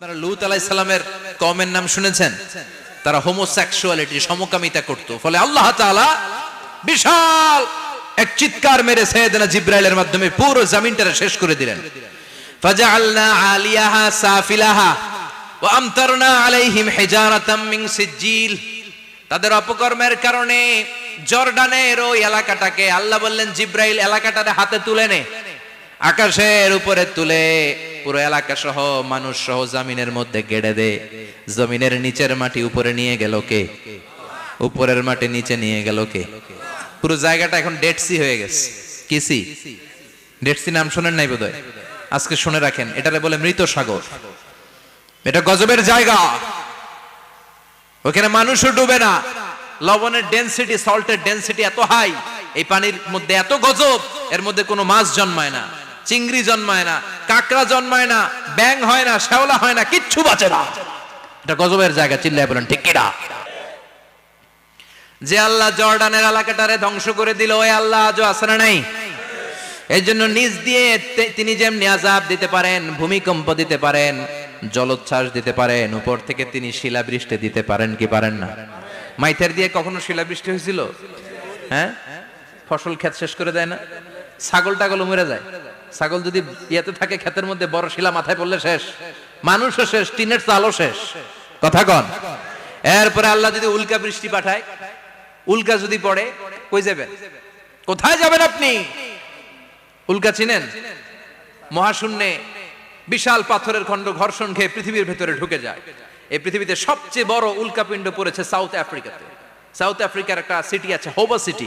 আপনারা লুত আলাইসাল্লামের কমের নাম শুনেছেন? তারা হোমোসেক্সুয়ালিটি সমকামিতা করত। ফলে আল্লাহ তাআলা বিশাল এক চিৎকার মেরে সৈয়দনা জিব্রাইলের মাধ্যমে পুরো জমিনটা শেষ করে দিলেন। তাদের অপকর্মের কারণে জর্ডানের ওই এলাকাটাকে আল্লাহ বললেন, জিব্রাইল, এলাকাটারে হাতে তুলে নে। আকাশের উপরে তুলে পুরো এলাকা সহ মানুষ সহ জমিনের মধ্যে গেড়ে দে। জমিনের নিচের মাটি উপরে নিয়ে গেল কে? উপরের মাটি নিচে নিয়ে গেল কে? পুরো জায়গাটা এখন ডেটসি হয়ে গেছে। কিসি ডেটসি নাম শোনেন নাই বোধহয়? আজকে শুনে রাখেন। এটারে বলে মৃত সাগর। এটা গজবের জায়গা। ওখানে মানুষও ডুবে না। লবণের ডেন্সিটি সল্টের ডেনসিটি এত হাই এই পানির মধ্যে এত গজব, এর মধ্যে কোনো মাছ জন্মায় না। চিংড়ি জন্মায় না, কাঁকড়া জন্মায় না ব্যাং হয় না, শ্যাওলা হয় না, কিচ্ছু বাঁচে না। এটা গজবের জায়গা, চিল্লায় বলেন, ঠিক কিনা যে আল্লাহ জর্ডানের এলাকাটারে ধ্বংস করে দিল, ওই আল্লাহ আজও আসে না নাই? এই জন্য নিজ দিয়ে তিনি যেমনি আজাব দিতে পারেন, ভূমিকম্প দিতে পারেন, জলোচ্ছ্বাস দিতে পারেন, উপর থেকে তিনি শিলাবৃষ্টি দিতে পারেন কি পারেন না? মাইথের দিয়ে কখনো শিলাবৃষ্টি হয়েছিল? হ্যাঁ? ফসল ক্ষেত শেষ করে দেয় না? ছাগল টাগল মরে যায়? ছাগল যদি ইয়েতে থাকে, ক্ষেতের মধ্যে বড় শিলা মাথায় পড়লে শেষ। মানুষও শেষ, টিনের চালও শেষ। কথা কন। এরপরে আল্লাহ যদি উল্কা বৃষ্টি পাঠায়, উল্কা যদি পড়ে, কই যাবেন? কোথায় যাবেন আপনি? উল্কা চিনেন? মহাশূন্যে বিশাল পাথরের খণ্ড ঘর্ষণ খেয়ে পৃথিবীর ভেতরে ঢুকে যায়। এই পৃথিবীতে সবচেয়ে বড় উল্কাপিণ্ড পড়েছে সাউথ আফ্রিকাতে। সাউথ আফ্রিকার একটা সিটি আছে, হোবা সিটি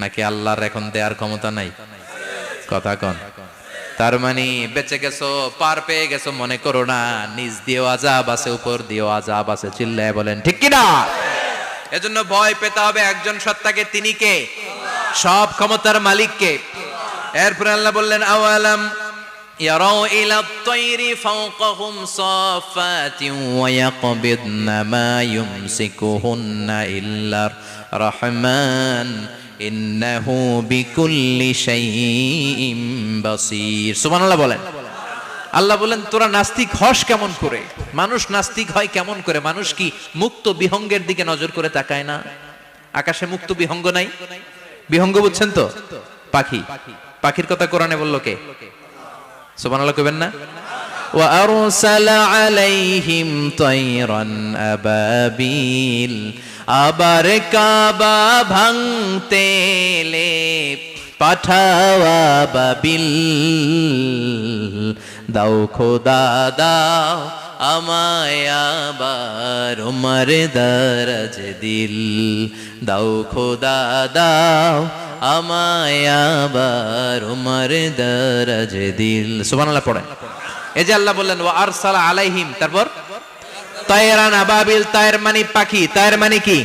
নাকি আল্লাহর এখন দেয়ার ক্ষমতা নাই কথা কন তার মানে বেঁচে গেছো পার পেয়ে গেছো মনে করো না নিজ দিয়েও আজাব আছে উপর দিয়েও আজাব আছে চিল্লায় বলেন ঠিক কিনা এজন্য ভয় পেতে হবে একজন সত্তাকে তিনি কে সব ক্ষমতার মালিককে এরপরে আল্লাহ বললেন আওয়ালাম يروا إلى الطير فوقهم صافات ويقبضن ما يمسكهن إلا الرحمن إنه بكل شيء بصير سبحان الله বলেন আল্লাহ বলেন তোরা নাস্তিক হস কেমন করে মানুষ নাস্তিক হয় কেমন করে মানুষ কি মুক্ত বিহঙ্গের দিকে নজর করে তাকায় না আকাশে মুক্ত বিহঙ্গ নাই বিহঙ্গ বুঝছেন তো পাখি পাখির কথা কোরআনে বললো কে সুবহানাল্লাহ কইবেন না وأرسل عليهم طيرا أبابيل আবার কাবা ভাঙতে পাঠাওয়া বাবিল। দাও খোদা, দাও আমায় আবার উমর দরজ দিল। দাও খোদা, দাও আমায় আবার উমর দরজ দিল। সুবহানাল্লাহ পড়েন। এই যে আল্লাহ বললেন, ওয়া আরসালা আলাইহিম, তারপর? তায়রান আবাবিল তায়ের মানে পাখি, তায়ের মানে কি?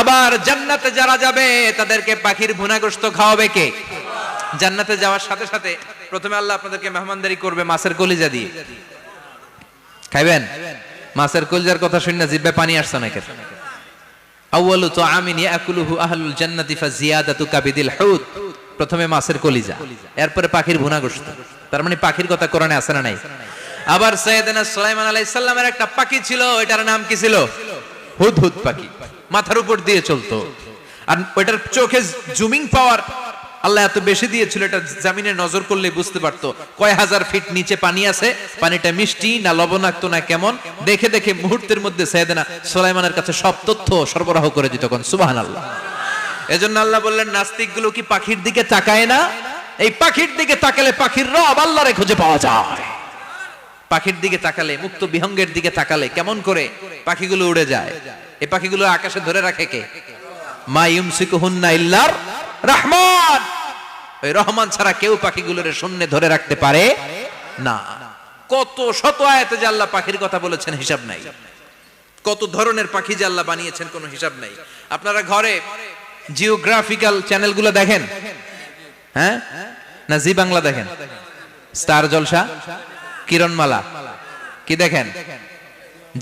আবার জান্নাতে যারা যাবে, তাদেরকে পাখির ভুনাগ্রস্ত খাওয়াবে কে? জান্নাতে যাওয়ার সাথে সাথে প্রথমে আল্লাহ আপনাদেরকে মেহমানদারি করবে মাছের কলিজা দিয়ে। খাইবেন? মাছের কলিজার কথা শুনে জিব্বে পানি আসছে নাকি? আউয়ালু তুআমিন ইয়াকুলুহু আহলুল জান্নাতি ফাজিয়াদাতু কাবিদিল হুদ। প্রথমে মাছের কলিজা, এরপরে পাখির ভুনাগ্রস্ত। তার মানে পাখির কথা কোরআনে আছে না নাই? আবার সৈয়দনা সুলাইমান আলাইহিস সালামের একটা পাখি ছিল এটার নাম কি ছিল? হুদহুদ পাখি। মাথার উপর দিয়ে চলতো। আর ওইটার চোখে জুমিং পাওয়ার আল্লাহ এত বেশি দিয়েছিল, এটা জামিনে নজর করলে বুঝতে পারতো। কয় হাজার ফিট নিচে পানি আছে, পানিটা মিষ্টি না লবণাক্ত না কেমন? দেখে দেখে মুহূর্তের মধ্যে সৈয়দনা সুলাইমানের কাছে সব তথ্য সরবরাহ করে দিত কোন সুবহানাল্লাহ। এজন্য আল্লাহ বললেন নাস্তিকগুলো কি পাখির দিকে তাকায় না? এই পাখির দিকে তাকালে পাখির রব আল্লাহরে খুঁজে পাওয়া যায়। পাখির দিকে তাকালে, মুক্ত বিহঙ্গের দিকে তাকালে কেমন করে পাখিগুলো উড়ে যায়? এই পাখিগুলো আকাশে ধরে রাখে কে? মা রহমান। ওই রহমান ছাড়া কেউ পাখিগুলোর ধরে রাখতে পারে না। কত শত আয়াতে পাখির কথা বলেছেন হিসাব নাই। কত ধরনের পাখি আল্লাহ বানিয়েছেন কোনো হিসাব নাই। আপনারা ঘরে জিওগ্রাফিক্যাল চ্যানেলগুলো দেখেন? হ্যাঁ? না জি বাংলা দেখেন? স্টার জলসা? কিরণমালা। কি দেখেন?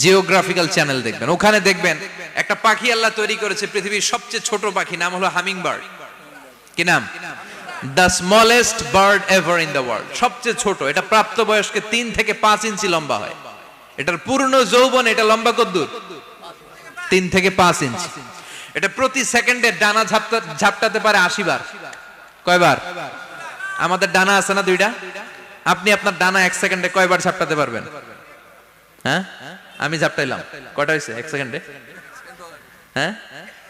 জিওগ্রাফিক্যাল চ্যানেল দেখবেন। ওখানে দেখবেন, একটা পাখি আল্লাহ তৈরি করেছে, পৃথিবীর সবচেয়ে ছোট পাখি, নাম হলো হামিং বার্ড কি নাম? The smallest bird ever in the world সবচেয়ে ছোট। এটা প্রাপ্তবয়স্কে তিন থেকে পাঁচ ইঞ্চি লম্বা হয়। এটার পূর্ণ যৌবন, এটা লম্বা কদ্দূর? তিন থেকে পাঁচ ইঞ্চি। এটা প্রতি সেকেন্ডে ডানা ঝাপটা ঝাপটাতে পারে আশি বার। কয়বার? আমাদের ডানা আছে না দুইটা? আপনি আপনার ডানা এক সেকেন্ডে কয়বার ঝাপটাতে পারবেন? হ্যাঁ? আমি ঝাপটাইলাম। কয়টা হয়েছে? এক সেকেন্ডে? হ্যাঁ?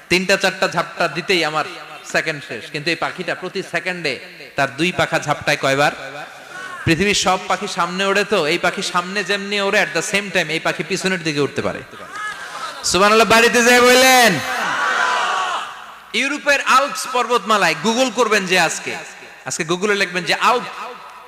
তিনটা, চারটা ঝাপটা দিতেই আমার সেকেন্ড শেষ। কিন্তু এই পাখিটা প্রতি সেকেন্ডে তার দুই পাখা ঝাপটায় কয়বার? পৃথিবীর সব পাখি সামনে ওড়ে তো, এই পাখি সামনে যেমনি ওড়ে এট দ্য সেম টাইম এই পাখি পিছনের দিকে উঠতে পারে। সুবহানাল্লাহ, বাড়িতে যাই বললেন, ইউরোপের আল্পস পর্বতমালায় গুগল করবেন যে আজকে। আজকে গুগলে লিখবেন যে আল্প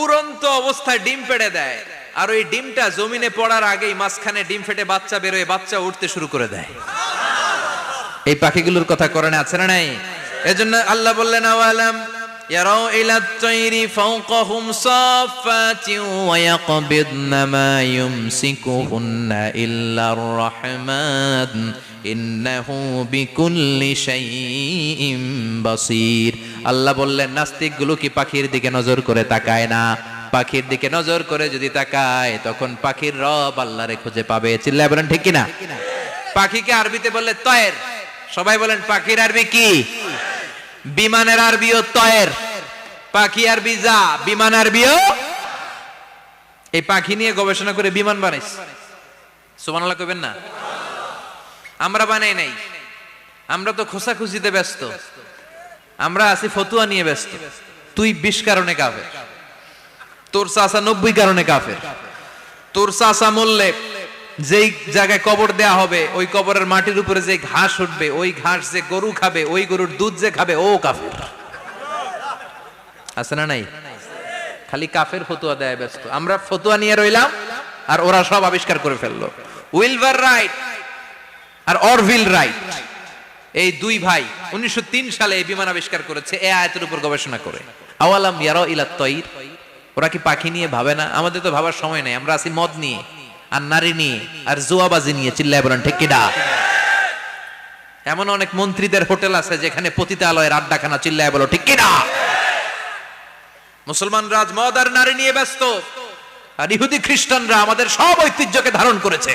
উড়ন্ত অবস্থায় ডিম পেড়ে দেয়। আর ওই ডিমটা জমিনে পড়ার আগেই মাঝখানে ডিম ফেটে বাচ্চা বেরোয়, বাচ্চা উঠতে শুরু করে দেয়। এই পাখিগুলোর কথা কোরআনে আছে না নাই? এজন্য আল্লাহ বললেন, আওয়ালাম ইলা তাইরি ফাওকাহুম সাফাতিন ওয়া ইয়াকবিদনা মা ইউমসিকুহুন্না ইল্লার রাহমান। ইন্নাহু বিকুল্লি শাইইন বাসীর। আল্লাহ বললেন, নাস্তিকগুলো কি পাখির দিকে নজর করে তাকায় না? পাখির দিকে নজর করে যদি তাকায়, তখন পাখির রব আল্লাহরে খুঁজে পাবে। চিল্লায় বলেন, ঠিক কিনা? পাখিকে আরবিতে বললে, তয়ের। সবাই বলেন, পাখির আরবি কি? বিমানের আরবিও তয়ের। পাখি আরবি যা, বিমান আরবিও? এই পাখি নিয়ে গবেষণা করে বিমান বানাইছে সুবহানাল্লাহ কইবেন না? আমরা বানাই নাই। আমরা তো খোসাখুচিতে ব্যস্ত। আমরা আছি ফতুয়া নিয়ে ব্যস্ত। তুই বিশ কারণে কাফের। তোর চাষা নব্বই কারণে কাফের। তোর চাষা মরলে যেই জায়গায় কবর দেয়া হবে, ওই কবরের মাটির উপরে যে ঘাস উঠবে, ওই ঘাস যে গরু খাবে, ওই গরুর দুধ যে খাবে, ও কাফের। আছে না নাই? খালি কাফের ফতুয়া দেয় ব্যস্ত। আমরা ফতুয়া নিয়ে রইলাম আর ওরা সব আবিষ্কার করে ফেলল। উইলভার রাইট আর অরভিল রাইট। এই দুই ভাই উনিশশো সালে এই বিমান আবিষ্কার করেছে, এ আয়াতের উপর গবেষণা করে। আওয়ালাম ইয়ারা ইলা তৈর। ওরা কি পাখি নিয়ে ভাবে না? আমাদের তো ভাবার সময় নেই, আমরা আছি মদ নিয়ে, আর নারী নিয়ে, আর জুয়াবাজি নিয়ে, চিল্লায় বলেন, ঠিক কিনা? এমন অনেক মন্ত্রীদের হোটেল আছে যেখানে পতিতালয়ের আড্ডাখানা, চিল্লায় বলো, ঠিক কিনা? মুসলমান রাজ মদ আর নারী নিয়ে ব্যস্ত, আর ইহুদি খ্রিস্টানরা আমাদের সব ঐতিহ্যকে ধারণ করেছে।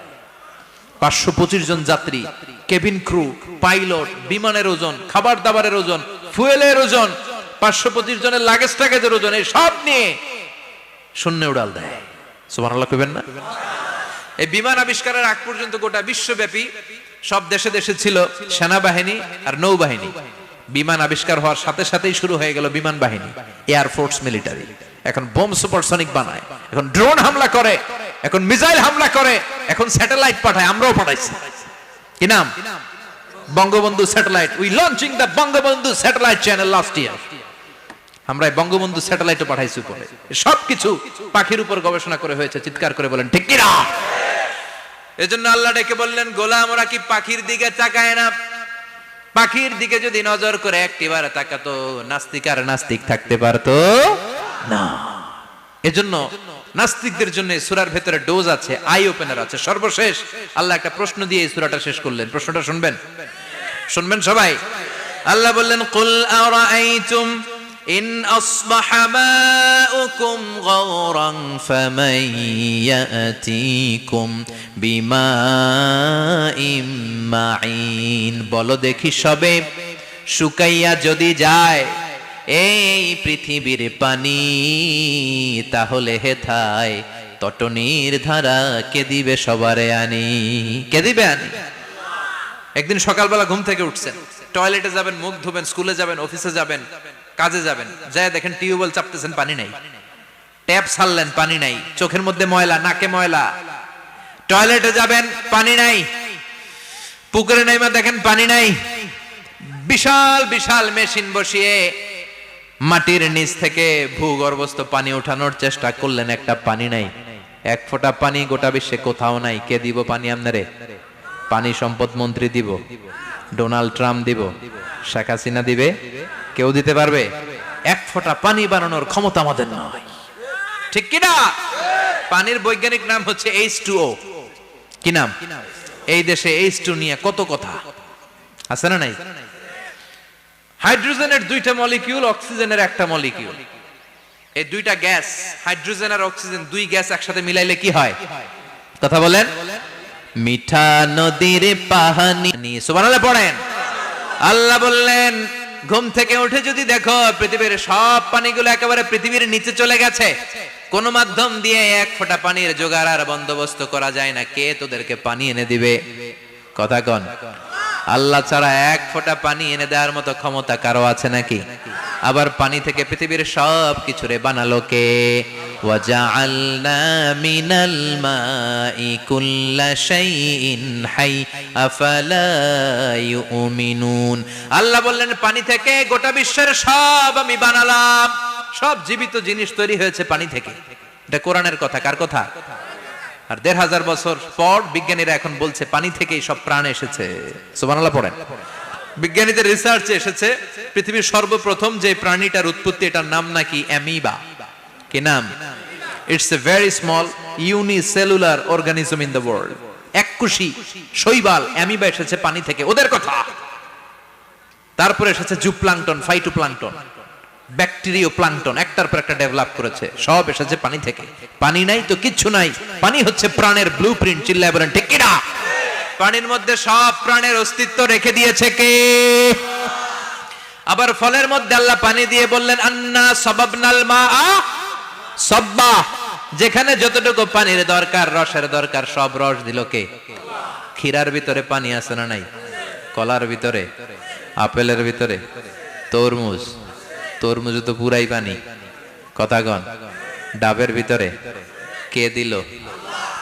পাঁচশো পঁচিশ জন যাত্রী কেবিন ক্রু পাইলট বিমানের ওজন খাবার দাবারের ওজন ফুয়েলের ওজন, পাঁচশো পঁচিশ জনের লাগেজ টাগেজের ওজন, এই সব নিয়ে শূন্য উড়াল দেয়। সুমান আল্লাহ কইবেন না? এই বিমান আবিষ্কারের আগ পর্যন্ত গোটা বিশ্বব্যাপী সব দেশে দেশে ছিল সেনাবাহিনী আর নৌবাহিনী। বিমান আবিষ্কার হওয়ার সাথে সাথেই শুরু হয়ে গেল বিমান বাহিনী এয়ারফোর্স মিলিটারি এখন বোম সুপারসনিক বানায়, এখন ড্রোন হামলা করে। এখন মিসাইল হামলা করে, এখন স্যাটেলাইট পাঠায়, আমরাও পাঠাইছি। কি নাম? Bangabandhu satellite. We launching the Bangabandhu satellite channel last year আমরা বঙ্গবন্ধু স্যাটেলাইটও পাঠাইছি উপরে। সবকিছু পাখির উপর গবেষণা করে হয়েছে, চিৎকার করে বলেন, ঠিক কিনা এজন্য আল্লাহ ডেকে বললেন, গোলাম, ওরা কি পাখির দিকে তাকায় না? পাখির দিকে যদি নজর করে, একটিবার তাকাতো, নাস্তিক আর নাস্তিক থাকতে পারতো না। এজন্য নাস্তিকদের জন্য সুরার ভেতরে ডোজ আছে, আই ওপেনার আছে। সর্বশেষ আল্লাহ একটা প্রশ্ন দিয়ে এই সূরাটা শেষ করলেন। প্রশ্নটা শুনবেন? শুনবেন সবাই? আল্লাহ বললেন, কুল আরাআইতুম ইন আসবাহা মাউকুম গাওরান ফামান ইয়াতিকুম বিমাইম মাইন বলো দেখি সবে শুকাইয়া যদি যায় এই পৃথিবীর পানি, তাহলে হেথায় তটনির ধারা কে দিবে সবারে আনি? কে দিবে আনি? একদিন সকালবেলা ঘুম থেকে উঠছেন, টয়লেটে যাবেন, মুখ ধুবেন, স্কুলে যাবেন, অফিসে যাবেন, কাজে যাবেন যায় দেখেন টিউবওয়েল চাপতেছেন, পানি নাই। ট্যাপ ছাড়লেন, পানি নাই, চোখের মধ্যে ময়লা, নাকে ময়লা। টয়লেটে যাবেন, পানি নাই। পুকুরে নাইমা দেখেন, পানি নাই। বিশাল বিশাল মেশিন বসিয়ে মাটির নিচ থেকে ভূগর্ভস্থ পানি ওঠানোর চেষ্টা করলেন, একটা পানি নাই। এক ফোঁটা পানি গোটা বিশ্বে কোথাও নাই। কে দিব পানি আপনারে? পানি সম্পদ মন্ত্রী দিব। ডোনাল্ড ট্রাম্প দিব। শেখ হাসিনা দিবে। কেউ দিতে পারবে? এক ফোঁটা পানি বানানোর ক্ষমতা আমাদের নয় ঠিক কিনা পানির বৈজ্ঞানিক নাম হচ্ছে এইচ টু ও। কি নাম? এই দেশে এইচ টু নিয়ে কত কথা? আছে না নাই? হাইড্রোজেনের দুইটা মলিকিউল, অক্সিজেনের একটা মলিকিউল। এই দুইটা গ্যাস, হাইড্রোজেন আর অক্সিজেন, দুই গ্যাস একসাথে মিলাইলে কি হয়? কথা বলেন? মিঠা নদীর পাহানি। সুবহানাল্লাহ পড়েন। আল্লাহ বললেন, ঘুম থেকে উঠে যদি দেখো, পৃথিবীর সব পানিগুলো একেবারে পৃথিবীর নিচে চলে গেছে। কোন মাধ্যম দিয়ে এক ফোঁটা পানির জোগাড় আর বন্দোবস্ত করা যায় না। কে তোদেরকে পানি এনে দিবে? কথা কন। আল্লাহ ছাড়া এক ফোঁটা পানি এনে দেওয়ার মতো ক্ষমতা কারো আছে নাকি আবার পানি থেকে পৃথিবীর সব কিছুরে বানালো কে وجعلنا من الماء كل شيء حي أفلا يؤمنون আল্লাহ বললেন পানি থেকে গোটা বিশ্বের সব আমি বানালাম সব জীবিত জিনিস তৈরি হয়েছে পানি থেকে এটা কোরআনের কথা কার কথা আর দেড় হাজার বছর পর বিজ্ঞানীরা এখন বলছে, পানি থেকেই সব প্রাণ এসেছে। সুবহানাল্লাহ, পড়েন। বিজ্ঞানীদের রিসার্চে এসেছে, পৃথিবীর সর্বপ্রথম যে প্রাণীটার উৎপত্তি, এটার নাম নাকি অ্যামিবা। কি নাম? It's a very small unicellular organism in the world এককুশি শৈবাল, অ্যামিবা এসেছে পানি থেকে। ওদের কথা। তারপরে এসেছে জুপ্লাংটন ফাইটোপ্লাংটন ব্যাকটেরিও প্লাংটন একটার পর একটা ডেভেলপ করেছে। সব এসেছে পানি থেকে। পানি নাই তো কিচ্ছু নাই। পানি হচ্ছে প্রাণের ব্লু প্রিন্ট চিল্লায় বলেন, ঠিক কিনা? পানির মধ্যে সব প্রাণের অস্তিত্ব রেখে দিয়েছে কে? আবার ফলের মধ্যে আল্লাহ পানি দিয়ে বললেন, আন্না সবাবনাল মা সব্বা। যেখানে যতটুকু পানির দরকার, রসের দরকার, সব রস দিল কে? ক্ষীরার ভিতরে পানি আছে না নাই? কলার ভিতরে? আপেলের ভিতরে? তরমুজ? তরমুজ তো পুরাই পানি কথা কন ডাবের ভিতরে কে দিল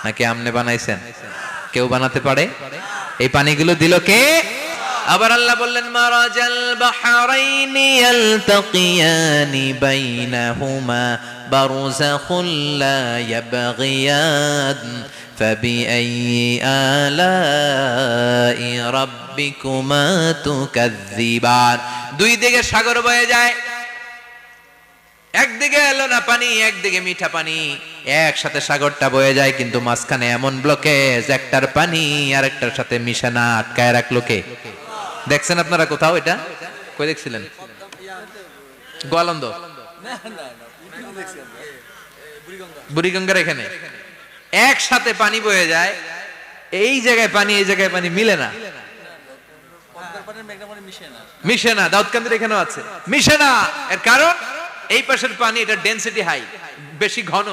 নাকি আমনে বানাইছেন কেউ বানাতে পারে এই পানিগুলো দিল কে আবার আল্লাহ বললেন মারাজাল বাহরাইনি ইয়ালতাকিয়ানি বাইনাহুমা বারযাখুল লা ইয়াবগিয়ান فبأي آلاء ربكما تكذبان দুই দিকে সাগর বয়ে যায় একদিকে এলো না পানি, একদিকে মিঠা পানি। একসাথে সাগরটা বয়ে যায়, কিন্তু মাঝখানে এমন ব্লকেজ, একটার পানি আর একটার সাথে মিশে না, আটকায় রাখল কে? দেখছেন আপনারা কোথাও এটা? কই দেখছিলেন? গোয়ালন্দ। বুড়িগঙ্গার এখানে। একসাথে পানি বয়ে যায়, এই জায়গায় পানি, এই জায়গায় পানি, মিলে না। মিশে না, দাউদকান্দির এখানেও আছে। মিশে না, এর কারণ? এই পাশের পানি, এটা ডেনসিটি হাই বেশি ঘন।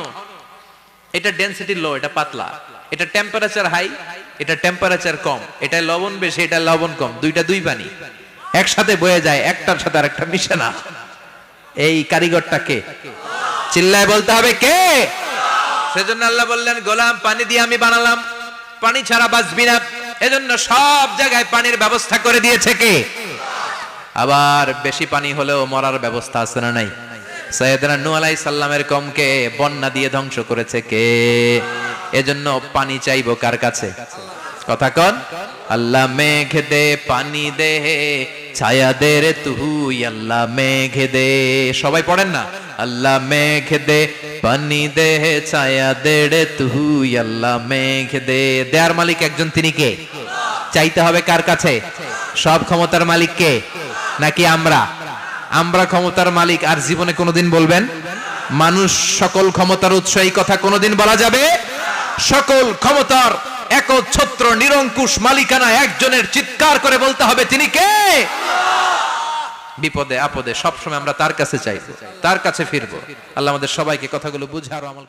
এটা ডেনসিটি লো এটা পাতলা। এটা টেম্পারেচার হাই এটা টেম্পারেচার কম। এটা লবণ বেশি, এটা লবণ কম। দুইটা দুই পানি। একসাথে বয়ে যায়, একটার সাথে আরেকটা মিশে না। এই কারিগরটা কে? চিল্লায় বলতে হবে কে? সেজন্য আল্লাহ বললেন, গোলাম, পানি দিয়ে আমি বানালাম। পানি ছাড়া বাঁচবি না। এজন্য সব জায়গায় পানির ব্যবস্থা করে দিয়েছে কে? আবার বেশি পানি হলেও মরার ব্যবস্থা আছে না নাই? সৈয়দনা নূহ আলাইহিস সালামের কমকে বন্যা দিয়ে ধ্বংস করেছে কে? এজন্য পানি চাইব কার কাছে? কথা কন। আল্লাহ মেঘ দে, পানি দে, ছায়া দে রে তুই, আল্লাহ মেঘ দে। সবাই পড়েন না? আল্লাহ মেঘ দে, পানি দে, ছায়া দে রে তুই, আল্লাহ মেঘ দে। দেয়ার মালিক একজন তিনি কে? চাইতে হবে কার কাছে? সব ক্ষমতার মালিক কে? নাকি আমরা? আমরা ক্ষমতার মালিক আর জীবনে কোনোদিন বলবেন? মানুষ সকল ক্ষমতার উৎস, এই কথা কোনোদিন বলা যাবে? সকল ক্ষমতার একচ্ছত্র, নিরঙ্কুশ মালিকানা একজনের চিৎকার করে বলতে হবে, তিনি কে? বিপদে আপদে সবসময় আমরা তার কাছে চাই তার কাছে ফিরবো। আল্লাহ আমাদের সবাইকে কথাগুলো বুঝার আমল